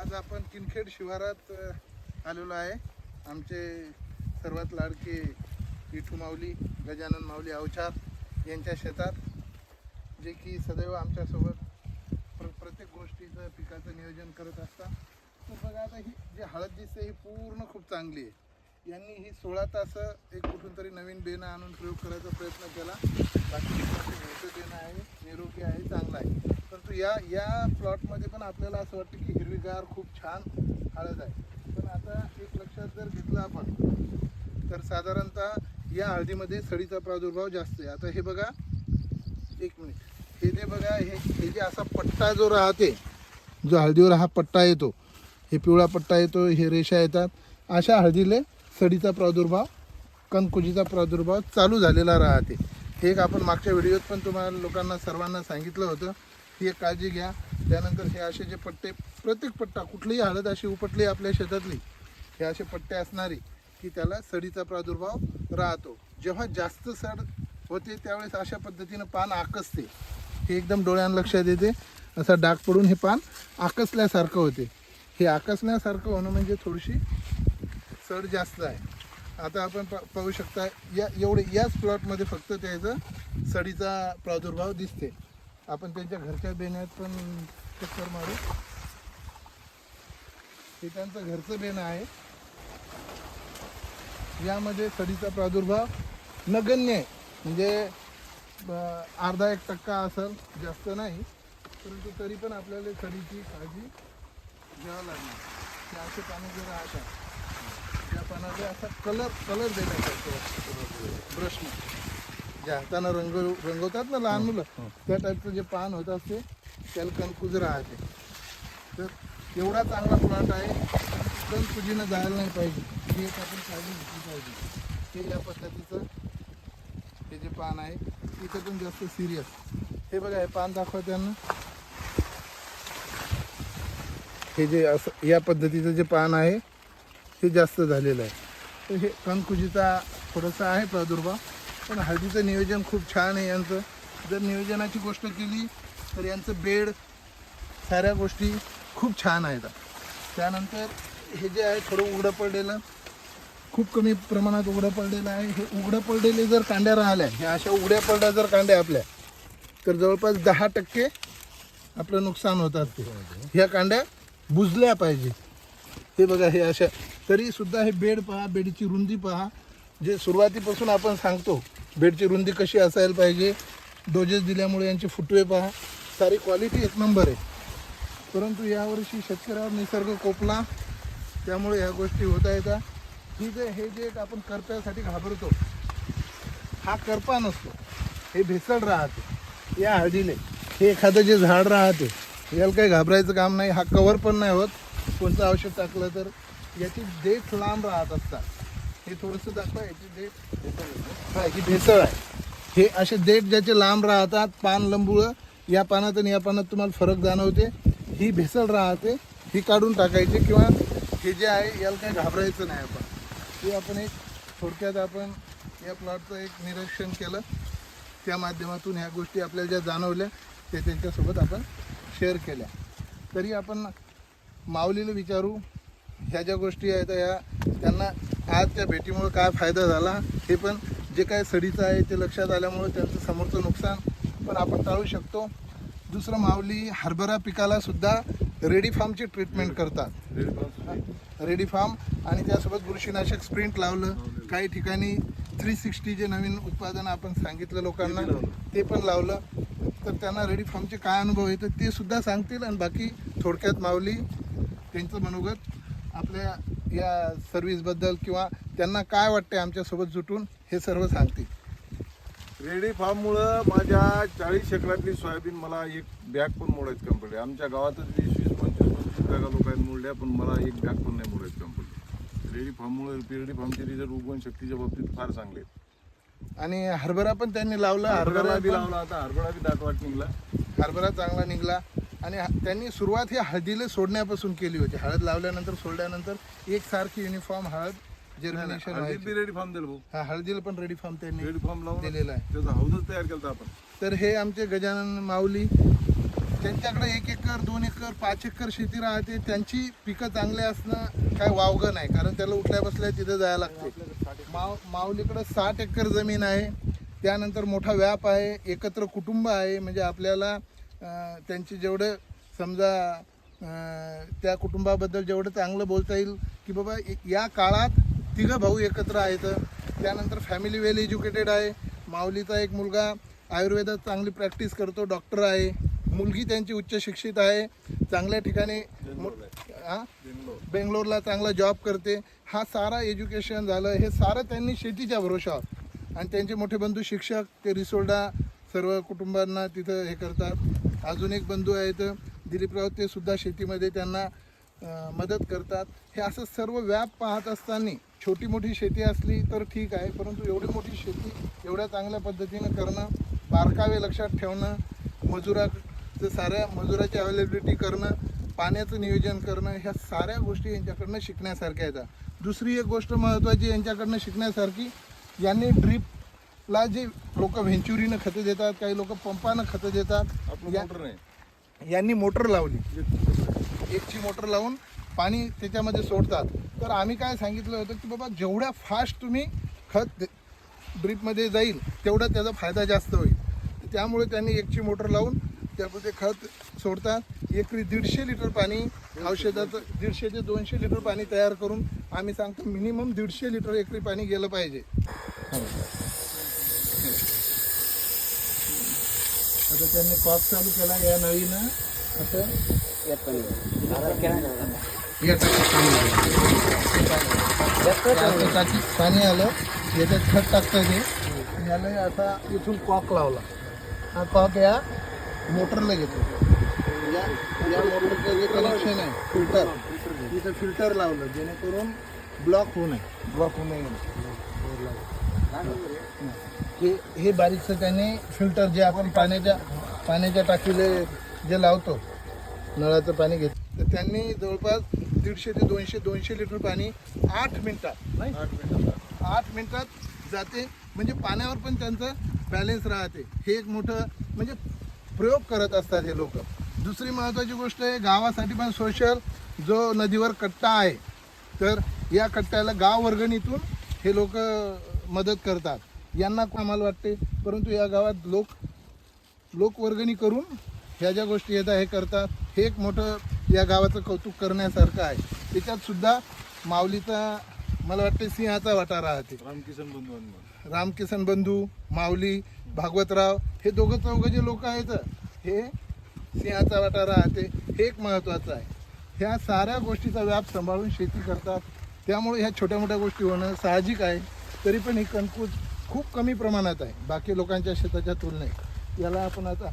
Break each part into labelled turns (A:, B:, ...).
A: आज आपण किनखेड शिवारात आलेलो आहे. आमचे सर्वात लाडके विठू माऊली गजानन माऊली अवचार यांच्या शेतात जे की सदैव आमच्यासोबत प्र प्रत्येक गोष्टीचं पिकाचं नियोजन करत असतात. तर बघा आता ही जी हळद दिसते ही पूर्ण खूप चांगली आहे. यांनी ही सोळा तास एक कुठून तरी नवीन बेणं आणून प्रयोग करायचा प्रयत्न केला. बाकी बेणं आहे निरोगी आहे चांगला आहे. परंतु या या प्लॉटमध्ये पण आपल्याला असं वाटतं की हिरवीगार खूप छान हळद आहे. पण आता एक लक्षात जर घेतलं आपण तर साधारणतः या हळदीमध्ये सडीचा प्रादुर्भाव जास्त आहे. आता हे बघा एक मिनिट. हे जे बघा हे हे जे असा पट्टा जो राहते जो हळदीवर हा पट्टा येतो हे पिवळा पट्टा येतो हे रेषा येतात अशा हळदीले सडीचा प्रादुर्भाव कणकुजीचा प्रादुर्भाव चालू झालेला राहते. हे एक आपण मागच्या व्हिडिओत पण तुम्हाला लोकांना सर्वांना सांगितलं होतं. ही एक काळजी घ्या. त्यानंतर हे असे जे पट्टे प्रत्येक पट्टा कुठलीही हळद अशी उपटली आपल्या शेतातली हे असे पट्टे असणारी की त्याला सडीचा प्रादुर्भाव राहतो. जेव्हा जास्त सड होते त्यावेळेस अशा पद्धतीनं पान आकसते. हे एकदम डोळ्यांना लक्षात येते. असा डाग पडून हे पान आकसल्यासारखं होते. हे आकसण्यासारखं होणं म्हणजे थोडीशी सड जास्त आहे. आता आपण पाहू शकता या एवढे याच प्लॉटमध्ये फक्त त्याचा सडीचा प्रादुर्भाव दिसते. आपण त्यांच्या घरच्या बेण्यात पण चक्कर मारू. हे त्यांचं घरचं बेणं आहे. यामध्ये सडीचा प्रादुर्भाव नगण्य आहे. म्हणजे अर्धा एक टक्का असेल जास्त नाही. परंतु तरी पण आपल्याला सडीची काळजी घ्यावं लागणार ते असे पानं जे राहतात त्या पानाचा असा कलर कलर देण्याचा ब्रशने हातानं रंग रंगवतात ना लहान मुलं त्या टाईपचं जे पान होत असते त्याला कणकुज राहते. तर एवढा चांगला प्लॉट आहे कणकुजीनं जायला नाही पाहिजे. ही एक आपण काळजी घेतली पाहिजे. हे या पद्धतीचं हे जे पान आहे इथं पण जास्त सिरियस हे बघा हे पान दाखवा त्यांना हे जे असं या पद्धतीचं जे पान आहे हे जास्त झालेलं आहे. तर हे कणकुजीचा थोडासा आहे प्रादुर्भाव. पण हळदीचं नियोजन खूप छान आहे यांचं. जर नियोजनाची गोष्ट केली तर यांचं बेड साऱ्या गोष्टी खूप छान आहेत. त्यानंतर हे जे आहे थोडं उघडं पडलेलं खूप कमी प्रमाणात उघडं पडलेलं आहे. हे उघडं पडलेले जर कांड्या राहिल्या ह्या अशा उघड्या पडल्या जर कांड्या आपल्या तर जवळपास दहा टक्के आपलं नुकसान होतात ते. ह्या कांड्या बुजल्या पाहिजे हे बघा हे अशा तरीसुद्धा हे बेड पहा बेडची रुंदी पहा. जे सुरुवातीपासून आपण सांगतो बेडची रुंदी कशी असायला पाहिजे डोजेस दिल्यामुळे यांचे फुटवे पहा. सारी क्वालिटी एक नंबर आहे. परंतु यावर्षी शेतकऱ्यावर निसर्ग कोपला त्यामुळे ह्या गोष्टी होता येतात ही जे हे जे आपण करप्यासाठी घाबरतो हा करपा नसतो. हे भेसळ राहते या हळदीले हे एखादं जे झाड राहते याला काही घाबरायचं काम नाही. हा कवर पण नाही होत. कोणतं औषध टाकलं तर याची देठ लांब राहत असतात. हे थोडंसं दाखवा याची देठ. हा ही भेसळ आहे. हे असे देठ ज्याचे लांब राहतात पान लंबुळं या पानात आणि या पानात तुम्हाला फरक जाणवते. ही भेसळ राहते ही काढून टाकायची किंवा हे जे आहे याला काही घाबरायचं नाही आपण. ते आपण एक थोडक्यात आपण या प्लॉटचं एक निरीक्षण केलं. त्या माध्यमातून ह्या गोष्टी आपल्याला ज्या जाणवल्या ते त्यांच्यासोबत आपण शेअर केल्या. तरी आपण माऊलीला विचारू ह्या ज्या गोष्टी आहेत ह्या त्यांना आजच्या भेटीमुळे काय फायदा झाला हे पण जे काय सडीचं आहे ते लक्षात आल्यामुळे त्यांचं समोरचं नुकसान पण आपण टाळू शकतो. दुसरं माऊली हरभरा पिकाला सुद्धा रेडी फार्मची ट्रीटमेंट करतात. रेडी फार्म आणि त्यासोबत बुरशीनाशक स्प्रिंट लावलं. काही ठिकाणी थ्री सिक्स्टी जे नवीन उत्पादन आपण सांगितलं लोकांना ते पण लावलं. तर त्यांना रेडी फार्मचे काय अनुभव येतात ते सुद्धा सांगतील आणि बाकी थोडक्यात माऊली त्यांचं मनोगत आपल्या या सर्व्हिसबद्दल किंवा त्यांना काय वाटते आमच्यासोबत जुटून हे सर्व सांगतील.
B: रेडी फार्ममुळं माझ्या चाळीस एकरातली सोयाबीन मला एक बॅग पण मोडायची कम पडली. आमच्या गावातच वीस वीस पंचवीस पंचवीस बॅगा लोकांनी मोडल्या पण मला एक बॅग पण नाही मोडायची कम पडली. रेडी फार्ममुळे रेडी फार्मचे रिझल्ट उगवण शक्तीच्या बाबतीत फार चांगले.
A: आणि हरभरा पण त्यांनी लावला
B: हरभरा बी लावला आता हरभरा बी दाटवाट निघला.
A: हरभरा चांगला निघला. आणि त्यांनी सुरुवात ही हळदीला सोडण्यापासून केली होती. हळद लावल्यानंतर सोडल्यानंतर एक सारखी युनिफॉर्म हळद जर्मिनेशन व्हायची.
B: रेडी फार्म दिलं भाऊ.
A: हा हळदीला पण रेडी फार्म त्यांनी
B: रेडी फार्म लावून
A: दिलेला आहे.
B: त्याचा हौदच तयार केला आपण.
A: तर हे आमचे गजानन माऊली ज्यांच्याकडे एक एकर दोन एकर पाच एकर शेती राहते. त्यांची पिकं चांगले असणं काय वावगं नाही कारण त्याला उठल्या बसल्या तिथं जायला लागते. माव माऊलीकडं साठ एकर जमीन आहे. त्यानंतर मोठा व्याप आहे एकत्र कुटुंब आहे. म्हणजे आपल्याला त्यांचे जेवढं समजा त्या कुटुंबाबद्दल जेवढं चांगलं बोलता येईल की बाबा या काळात तिघं भाऊ एकत्र आहेत. त्यानंतर फॅमिली वेल एज्युकेटेड आहे. माऊलीचा एक मुलगा आयुर्वेदात चांगली प्रॅक्टिस करतो डॉक्टर आहे. मुलगी त्यांची उच्च शिक्षित आहे. चांगल्या ठिकाणी हा? बेंगलोरला चांगला जॉब करते. हा सारा एज्युकेशन झालं. हे सारं त्यांनी शेतीच्या भरोशावर आणि त्यांचे मोठे बंधू शिक्षक ते रिसोडा सर्व कुटुंबांना तिथं हे करतात. अजून एक बंधू आहेत दिलीपराव ते सुद्धा शेतीमध्ये त्यांना मदत करतात. हे असं सर्व व्याप पाहत असताना छोटी मोठी शेती असली तर ठीक आहे परंतु एवढी मोठी शेती एवढ्या चांगल्या पद्धतीनं करणं बारकावे लक्षात ठेवणं मजुराचं साऱ्या मजुराची अवेलेबिलिटी करणं पाण्याचं नियोजन करणं ह्या साऱ्या गोष्टी यांच्याकडनं शिकण्यासारख्या आहेत. दुसरी एक गोष्ट महत्त्वाची यांच्याकडनं शिकण्यासारखी यांनी ड्रीप ड्रीपला जे लोक व्हेंचुरीनं खतं देतात काही लोक पंपानं खतं देतात
B: आपलं
A: या-
B: मोटर नाही.
A: यांनी मोटर लावली. एकची मोटर लावून पाणी त्याच्यामध्ये सोडतात. तर आम्ही काय सांगितलं होतं की बाबा जेवढ्या फास्ट तुम्ही खत ड्रीपमध्ये जाईल तेवढा त्याचा फायदा जास्त होईल. त्यामुळे त्यांनी एकची मोटर लावून त्यामध्ये खत सोडतात. एकरी दीडशे लिटर पाणी औषधाचं दीडशे ते दोनशे लिटर पाणी तयार करून आम्ही सांगतो मिनिमम दीडशे लिटर एकरी पाणी गेलं पाहिजे. आता त्यांनी चालू केला या नळीनं असं पाणी आलं. या टाकीत पाणी आलं याच्यात खत टाकतं ते. याला आता इथून कॉक लावला. हा कॉक या मोटरला घेतो. या या मोटरचं जे कनेक्शन आहे फ़िल्टर इथं फ़िल्टर लावलं जेणेकरून ब्लॉक होऊ नये. ब्लॉक होऊ नये हे हे बारीकचं त्याने फिल्टर जे आपण पाण्याच्या पाण्याच्या टाकीले जे लावतो नळाचं पाणी घेत तर त्यांनी जवळपास दीडशे ते दोनशे दोनशे लिटर पाणी आठ मिनिटात नाही?
B: आठ मिनिटात.
A: आठ मिनिटात जाते. म्हणजे पाण्यावर पण त्यांचं बॅलेन्स राहते. हे एक मोठं म्हणजे प्रयोग करत असतात हे लोक. दुसरी महत्त्वाची गोष्ट आहे गावासाठी पण सोशल जो नदीवर कट्टा आहे तर या कट्ट्याला गाव वर्गणीतून हे लोक मदत करतात. यांना आम्हाला वाटते. परंतु या गावात लोक लोकवर्गणी करून ह्या ज्या गोष्टी येतात हे करतात हे एक मोठं या गावाचं कौतुक करण्यासारखं आहे. त्याच्यात सुद्धा माऊलीचा मला वाटते सिंहाचा वाटा राहते.
B: रामकिसन बंधू
A: रामकिसन बंधू माऊली भागवतराव हे दोघं चौघं जे लोक आहेत हे सिंहाचा वाटा राहते. हे एक महत्त्वाचं आहे. ह्या साऱ्या गोष्टीचा व्याप सांभाळून शेती करतात. त्यामुळे ह्या छोट्या मोठ्या गोष्टी होणं साहजिक आहे. तरी पण ही कणकूज खूप कमी प्रमाणात आहे बाकी लोकांच्या शेताच्या तुलनेत. याला आपण आता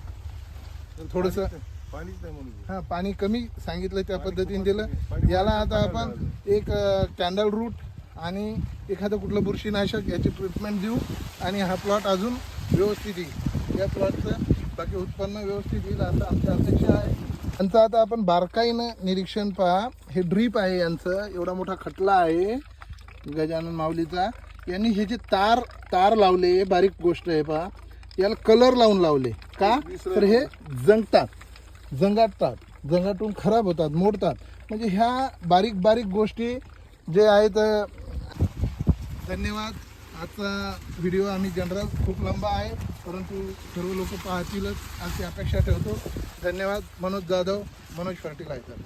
A: थोडंसं
B: पाणीच नाही. म्हणून.
A: हां पाणी कमी सांगितलं त्या पद्धतीने दिलं. याला आता आपण एक कॅन्डल रूट आणि एखादं कुठलं बुरशीनाशक याची ट्रीटमेंट देऊ आणि हा प्लॉट अजून व्यवस्थित येईल. या प्लॉटचं बाकी उत्पन्न व्यवस्थित येईल असं आमची अपेक्षा आहे. यांचं आता आपण बारकाईनं निरीक्षण पहा. हे ड्रीप आहे यांचं. एवढा मोठा खटला आहे गजानन माऊलीचा. यांनी हे जे तार तार लावले बारीक गोष्ट आहे पहा. याला कलर लावून लावले. का? तर हे जंगतात जंगाटतात जंगाटून खराब होतात मोडतात. म्हणजे ह्या बारीक बारीक गोष्टी जे आहेत धन्यवाद. आजचा व्हिडिओ आम्ही जनरल खूप लंबा आहे परंतु सर्व लोक पाहतीलच. अशी अपेक्षा ठेवतो. धन्यवाद. मनोज जाधव मनोज फर्टिलायझर